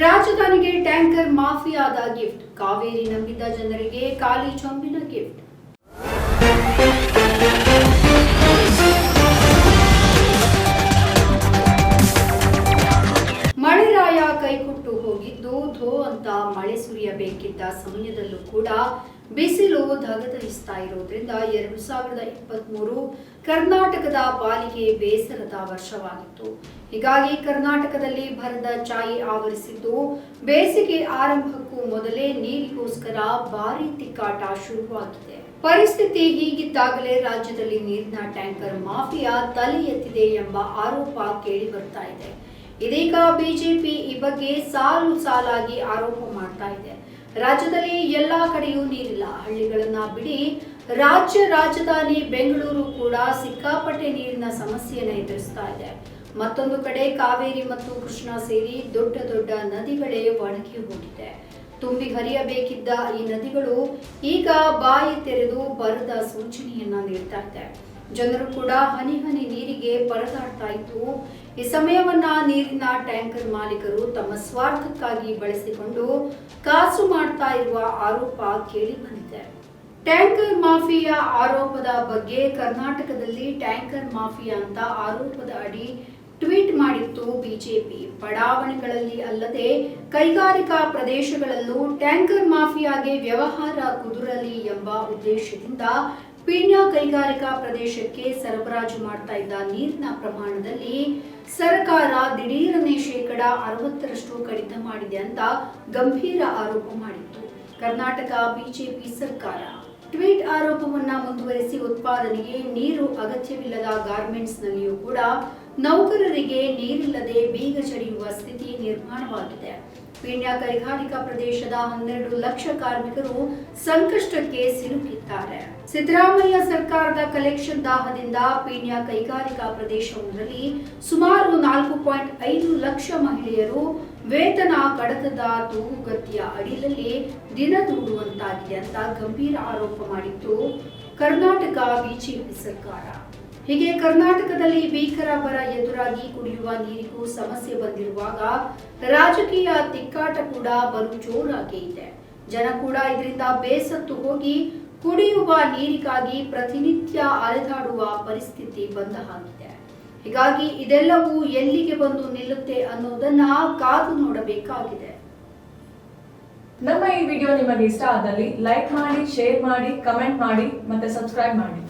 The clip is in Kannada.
ರಾಜಧಾನಿಗೆ ಟ್ಯಾಂಕರ್ ಮಾಫಿಯಾದ ಗಿಫ್ಟ್. ಕಾವೇರಿ ನಂಬಿದ ಜನರಿಗೆ ಖಾಲಿ ಚೊಂಬಿನ ಗಿಫ್ಟ್. ಮಳೆರಾಯ ಕೈಕೊಟ್ಟು ಹೋಗಿದ್ದು, ಧೋ ಅಂತ ಮಳೆ ಸುರಿಯಬೇಕಿದ್ದ ಸಮಯದಲ್ಲೂ ಕೂಡ ಬಿಸಿಲು ಧಗಧಗಿಸ್ತಾ ಇರೋದ್ರಿಂದ ಎರಡು ಸಾವಿರದ ಇಪ್ಪತ್ಮೂರು ಕರ್ನಾಟಕದ ಪಾಲಿಗೆ ಬೇಸರದ ವರ್ಷವಾಗಿತ್ತು. ಹೀಗಾಗಿ ಕರ್ನಾಟಕದಲ್ಲಿ ಭರದ ಛಾಯೆ ಆವರಿಸಿದ್ದು, ಬೇಸಿಗೆ ಆರಂಭಕ್ಕೂ ಮೊದಲೇ ನೀರಿಗೋಸ್ಕರ ಭಾರಿ ತಿಕ್ಕಾಟ ಶುರುವಾಗಿದೆ. ಪರಿಸ್ಥಿತಿ ಹೀಗಿದ್ದಾಗಲೇ ರಾಜ್ಯದಲ್ಲಿ ನೀರಿನ ಟ್ಯಾಂಕರ್ ಮಾಫಿಯಾ ತಲೆ ಎತ್ತಿದೆ ಎಂಬ ಆರೋಪ ಕೇಳಿ ಬರ್ತಾ ಇದೆ. ಇದೀಗ ಬಿಜೆಪಿ ಈ ಬಗ್ಗೆ ಸಾಲು ಸಾಲಾಗಿ ಆರೋಪ ಮಾಡ್ತಾ ಇದೆ. ರಾಜ್ಯದಲ್ಲಿ ಎಲ್ಲಾ ಕಡೆಯೂ ನೀರಿಲ್ಲ. ಹಳ್ಳಿಗಳನ್ನ ಬಿಡಿ. ರಾಜ್ಯ ರಾಜಧಾನಿ ಬೆಂಗಳೂರು ಕೂಡ ಸಿಕ್ಕಾಪಟ್ಟೆ ನೀರಿನ ಸಮಸ್ಯೆಯನ್ನು ಎದುರಿಸ್ತಾ ಇದೆ. ಮತ್ತೊಂದು ಕಡೆ ಕಾವೇರಿ ಮತ್ತು ಕೃಷ್ಣಾ ಸೇರಿ ದೊಡ್ಡ ದೊಡ್ಡ ನದಿಗಳೇ ಒಣಗಿ ಹೋಗಿದೆ. ತುಂಬಿ ಹರಿಯಬೇಕಿದ್ದ ಈ ನದಿಗಳು ಈಗ ಬಾಯಿ ತೆರೆದು ಬರದ ಸೂಚನೆಯನ್ನ ನೀಡ್ತಾ ಇದೆ. ಜನರು ಕೂಡ ಹನಿ ಹನಿ ನೀರಿಗೆ ಪರದಾಡ್ತಾ ಇತ್ತು. ಈ ಸಮಯವನ್ನ ನೀರಿನ ಟ್ಯಾಂಕರ್ ಮಾಲೀಕರು ತಮ್ಮ ಸ್ವಾರ್ಥಕ್ಕಾಗಿ ಬಳಸಿಕೊಂಡು ಕಾಸು ಮಾಡ್ತಾ ಇರುವ ಆರೋಪ ಕೇಳಿ ಬಂದಿದೆ. ಟ್ಯಾಂಕರ್ ಮಾಫಿಯಾ ಆರೋಪದ ಬಗ್ಗೆ ಕರ್ನಾಟಕದಲ್ಲಿ ಟ್ಯಾಂಕರ್ ಮಾಫಿಯಾ ಅಂತ ಆರೋಪದ ಅಡಿ ಟ್ವೀಟ್ ಮಾಡಿತ್ತು ಬಿಜೆಪಿ. ಬಡಾವಣೆಗಳಲ್ಲಿ ಅಲ್ಲದೆ ಕೈಗಾರಿಕಾ ಪ್ರದೇಶಗಳಲ್ಲೂ ಟ್ಯಾಂಕರ್ ಮಾಫಿಯಾಗೆ ವ್ಯವಹಾರ ಕುದುರಲಿ ಎಂಬ ಉದ್ದೇಶದಿಂದ ಪೀಣ್ಯ ಕೈಗಾರಿಕಾ ಪ್ರದೇಶಕ್ಕೆ ಸರಬರಾಜು ಮಾಡ್ತಾ ಇದ್ದ ನೀರಿನ ಪ್ರಮಾಣದಲ್ಲಿ ಸರ್ಕಾರ ದಿಢೀರನೇ ಶೇಕಡ ಅರವತ್ತರಷ್ಟು ಕಡಿತ ಮಾಡಿದೆ ಅಂತ ಗಂಭೀರ ಆರೋಪ ಮಾಡಿತ್ತು. ಕರ್ನಾಟಕ ಬಿಜೆಪಿ ಸರ್ಕಾರ. ಟ್ವೀಟ್ ಆರೋಪವನ್ನ ಮುಂದುವರೆಸಿ ಉತ್ಪಾದನೆಗೆ ನೀರು ಅಗತ್ಯವಿಲ್ಲದ ಗಾರ್ಮೆಂಟ್ಸ್ ನಲ್ಲಿಯೂ ಕೂಡ ನೌಕರರಿಗೆ ನೀರಿಲ್ಲದೆ ಬೀಗ ಜಡಿಯುವ ಸ್ಥಿತಿ ನಿರ್ಮಾಣವಾಗಿದೆ. ಪೀಣ್ಯ ಕೈಗಾರಿಕಾ ಪ್ರದೇಶದ ಹನ್ನೆರಡು ಲಕ್ಷ ಕಾರ್ಮಿಕರು ಸಂಕಷ್ಟಕ್ಕೆ ಸಿಲುಕಿದ್ದಾರೆ. ಸಿದ್ದರಾಮಯ್ಯ ಸರ್ಕಾರದ ಕಲೆಕ್ಷನ್ ದಾಹದಿಂದ ಪೀಣ್ಯ ಕೈಗಾರಿಕಾ ಪ್ರದೇಶವೊಂದರಲ್ಲಿ ಸುಮಾರು ನಾಲ್ಕು ಪಾಯಿಂಟ್ ಐದು ಲಕ್ಷ ಮಹಿಳೆಯರು ವೇತನ ಕಡತದ ತೂಗುಗತಿಯ ಅಡಿಲಲ್ಲಿ ದಿನ ದೂಡುವಂತಾಗಿದೆ ಅಂತ ಗಂಭೀರ ಆರೋಪ ಮಾಡಿತ್ತು ಕರ್ನಾಟಕ ಬಿಜೆಪಿ ಸರ್ಕಾರ. ಹೀಗೆ ಕರ್ನಾಟಕದಲ್ಲಿ ಭೀಕರ ಬರ ಎದುರಾಗಿ ಕುಡಿಯುವ ನೀರಿಗೂ ಸಮಸ್ಯೆ ಬಂದಿರುವಾಗ ರಾಜಕೀಯ ತಿಕ್ಕಾಟ ಕೂಡ ಬಲು ಜೋರಾಗಿ ಇದೆ. ಜನ ಕೂಡ ಇದರಿಂದ ಬೇಸತ್ತು ಹೋಗಿ ಕುಡಿಯುವ ನೀರಿಗಾಗಿ ಪ್ರತಿನಿತ್ಯ ಅಲೆದಾಡುವ ಪರಿಸ್ಥಿತಿ ಬಂದ ಹಾಗಿದೆ ಹೀಗಾಗಿ ಇದೆಲ್ಲವೂ ಎಲ್ಲಿಗೆ ಬಂದು ನಿಲ್ಲುತ್ತೆ ಅನ್ನೋದನ್ನ ಕಾದು ನೋಡಬೇಕಾಗಿದೆ. ನಮ್ಮ ಈ ವಿಡಿಯೋ ನಿಮಗೆ ಇಷ್ಟ ಆದಲ್ಲಿ ಲೈಕ್ ಮಾಡಿ, ಶೇರ್ ಮಾಡಿ, ಕಮೆಂಟ್ ಮಾಡಿ ಮತ್ತೆ ಸಬ್ಸ್ಕ್ರೈಬ್ ಮಾಡಿ.